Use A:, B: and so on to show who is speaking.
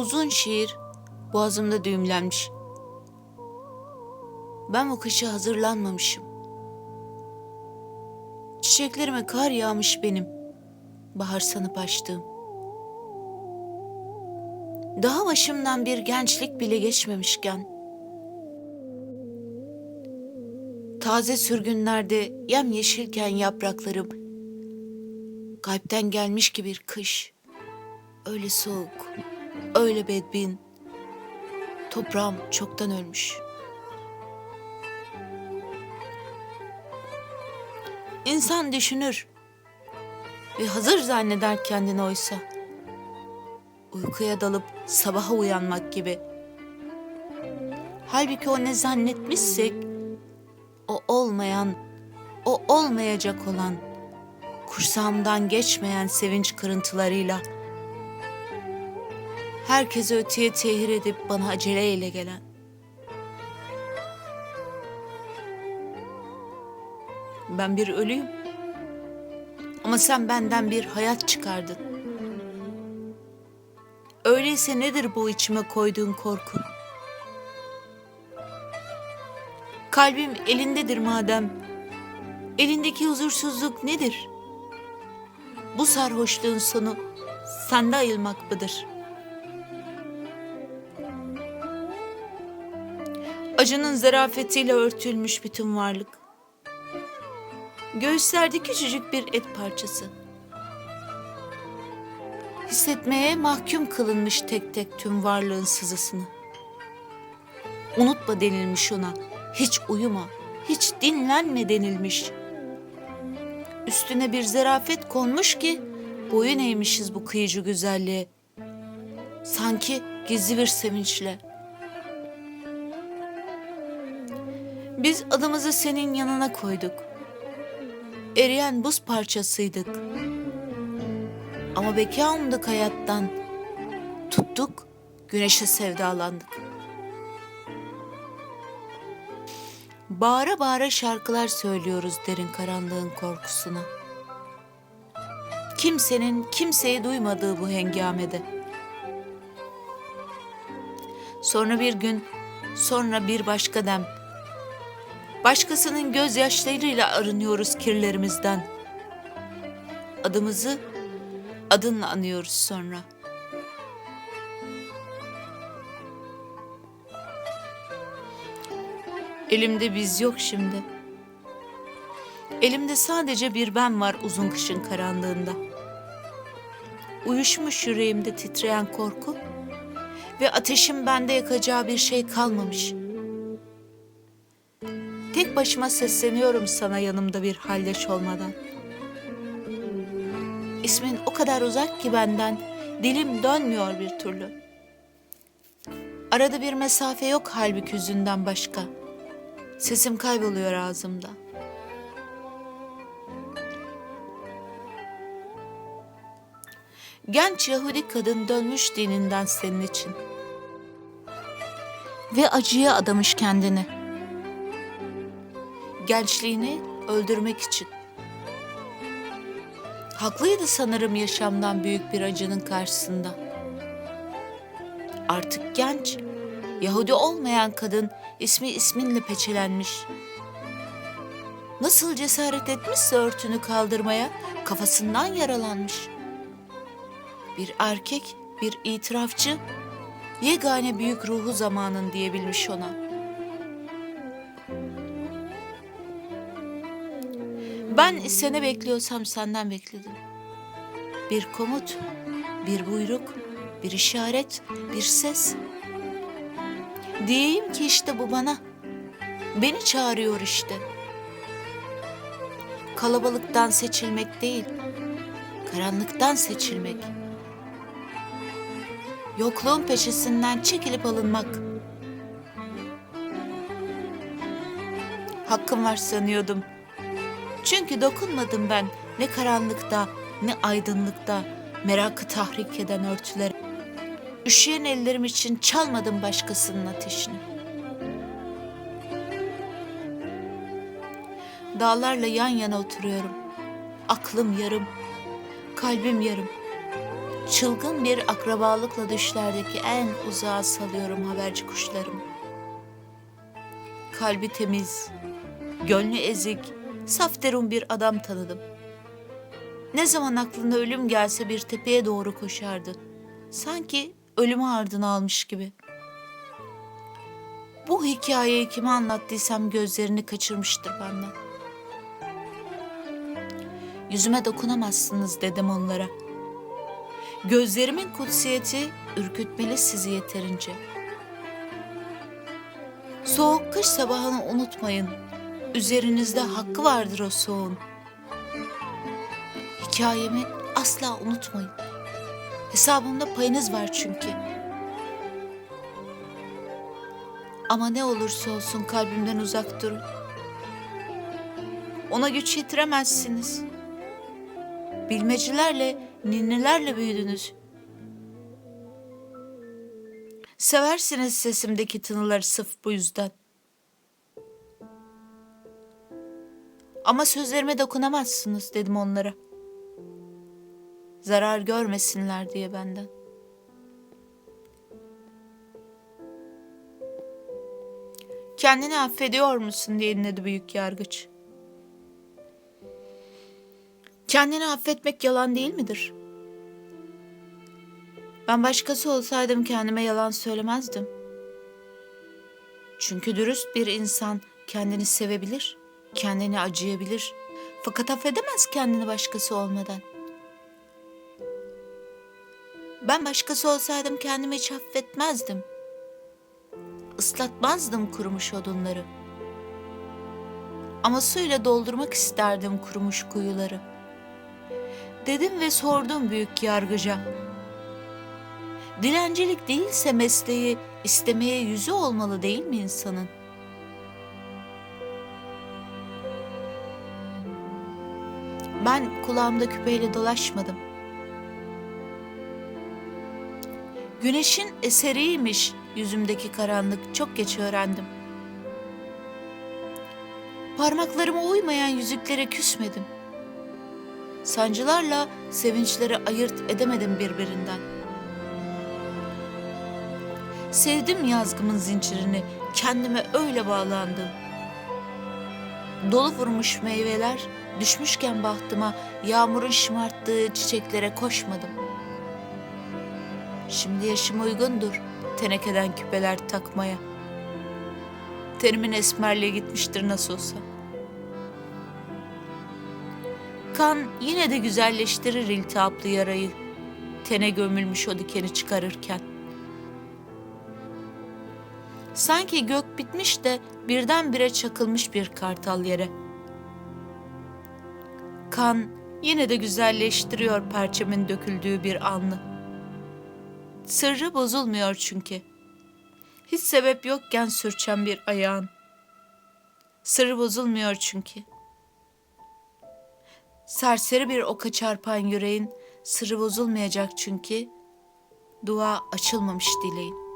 A: Uzun şiir boğazımda düğümlenmiş. Ben bu kışa hazırlanmamışım. Çiçeklerime kar yağmış benim. Bahar sanıp açtığım. Daha başımdan bir gençlik bile geçmemişken. Taze sürgünlerde yemyeşilken yapraklarım. Kalpten gelmiş ki bir kış. Öyle soğuk, öyle bedbin. Toprağım çoktan ölmüş. İnsan düşünür ve hazır zanneder kendini oysa. Uykuya dalıp sabaha uyanmak gibi. Halbuki o ne zannetmişsek o olmayan, o olmayacak olan, kursağımdan geçmeyen sevinç kırıntılarıyla herkese öteye tehir edip bana aceleyle gelen. Ben bir ölüyüm. Ama sen benden bir hayat çıkardın. Öyleyse nedir bu içime koyduğun korku? Kalbim elindedir madem. Elindeki huzursuzluk nedir? Bu sarhoşluğun sonu sende ayılmak mıdır? Acının zarafetiyle örtülmüş bütün varlık. Göğüslerde küçücük bir et parçası. Hissetmeye mahkum kılınmış tek tek tüm varlığın sızısını. Unutma denilmiş ona. Hiç uyuma, hiç dinlenme denilmiş. Üstüne bir zarafet konmuş ki boyun eğmişiz bu kıyıcı güzelliğe. Sanki gizli bir sevinçle. Biz adımızı senin yanına koyduk. Eriyen buz parçasıydık. Ama bekamdık hayattan. Tuttuk, güneşe sevdalandık. Bağıra bağıra şarkılar söylüyoruz derin karanlığın korkusuna. Kimsenin kimseyi duymadığı bu hengamede. Sonra bir gün, sonra bir başka dem. Başkasının gözyaşlarıyla arınıyoruz kirlerimizden. Adımızı adınla anıyoruz sonra. Elimde biz yok şimdi. Elimde sadece bir ben var uzun kışın karanlığında. Uyuşmuş yüreğimde titreyen korku ve ateşin bende yakacağı bir şey kalmamış. Tek başıma sesleniyorum sana yanımda bir halleş olmadan. İsmin o kadar uzak ki benden, dilim dönmüyor bir türlü. Arada bir mesafe yok halbuki yüzünden başka. Sesim kayboluyor ağzımda. Genç Yahudi kadın dönmüş dininden senin için. Ve acıya adamış kendini. Gençliğini öldürmek için. Haklıydı sanırım yaşamdan büyük bir acının karşısında. Artık genç, Yahudi olmayan kadın ismi isminle peçelenmiş. Nasıl cesaret etmişse örtünü kaldırmaya kafasından yaralanmış. Bir erkek, bir itirafçı, yegane büyük ruhu zamanın diyebilmiş ona. Ben seni bekliyorsam senden bekledim. Bir komut, bir buyruk, bir işaret, bir ses. Diyeyim ki işte bu bana. Beni çağırıyor işte. Kalabalıktan seçilmek değil, karanlıktan seçilmek. Yokluğun peşisinden çekilip alınmak. Hakkım var sanıyordum. Çünkü dokunmadım ben ne karanlıkta ne aydınlıkta merakı tahrik eden örtülere. Üşüyen ellerim için çalmadım başkasının ateşini. Dağlarla yan yana oturuyorum. Aklım yarım, kalbim yarım. Çılgın bir akrabalıkla düşlerdeki en uzağa salıyorum haberci kuşlarımı. Kalbi temiz, gönlü ezik, saf derun bir adam tanıdım. Ne zaman aklına ölüm gelse bir tepeye doğru koşardı. Sanki ölümü ardına almış gibi. Bu hikayeyi kime anlattıysam gözlerini kaçırmıştır benden. Yüzüme dokunamazsınız dedim onlara. Gözlerimin kutsiyeti ürkütmeli sizi yeterince. Soğuk kış sabahını unutmayın. Üzerinizde hakkı vardır o soğuğun. Hikayemi asla unutmayın. Hesabımda payınız var çünkü. Ama ne olursa olsun kalbimden uzak durun. Ona güç yetiremezsiniz. Bilmecilerle, ninnilerle büyüdünüz. Seversiniz sesimdeki tınıları sırf bu yüzden. Ama sözlerime dokunamazsınız dedim onlara. Zarar görmesinler diye benden. Kendini affediyor musun diye inledi büyük yargıç. Kendini affetmek yalan değil midir? Ben başkası olsaydım kendime yalan söylemezdim. Çünkü dürüst bir insan kendini sevebilir, kendini acıyabilir. Fakat affedemez kendini başkası olmadan. Ben başkası olsaydım kendimi hiç affetmezdim. Islatmazdım kurumuş odunları. Ama suyla doldurmak isterdim kurumuş kuyuları. Dedim ve sordum büyük yargıca. Dilencilik değilse mesleği istemeye yüzü olmalı değil mi insanın? Ben kulağımda küpeyle dolaşmadım. Güneşin eseriymiş yüzümdeki karanlık çok geç öğrendim. Parmaklarıma uymayan yüzüklere küsmedim. Sancılarla sevinçleri ayırt edemedim birbirinden. Sevdim yazgımın zincirini, kendime öyle bağlandım. Dolu vurmuş meyveler, düşmüşken bahtıma yağmurun şımarttığı çiçeklere koşmadım. Şimdi yaşım uygundur tenekeden küpeler takmaya. Terimin esmerliğe gitmiştir nasıl olsa. Kan yine de güzelleştirir iltihaplı yarayı. Tene gömülmüş o dikeni çıkarırken. Sanki gök bitmiş de birdenbire çakılmış bir kartal yere. Kan yine de güzelleştiriyor perçemin döküldüğü bir anlı. Sırrı bozulmuyor çünkü. Hiç sebep yokken sürçen bir ayağın. Sırrı bozulmuyor çünkü. Serseri bir oka çarpan yüreğin sırrı bozulmayacak çünkü dua açılmamış dileğin.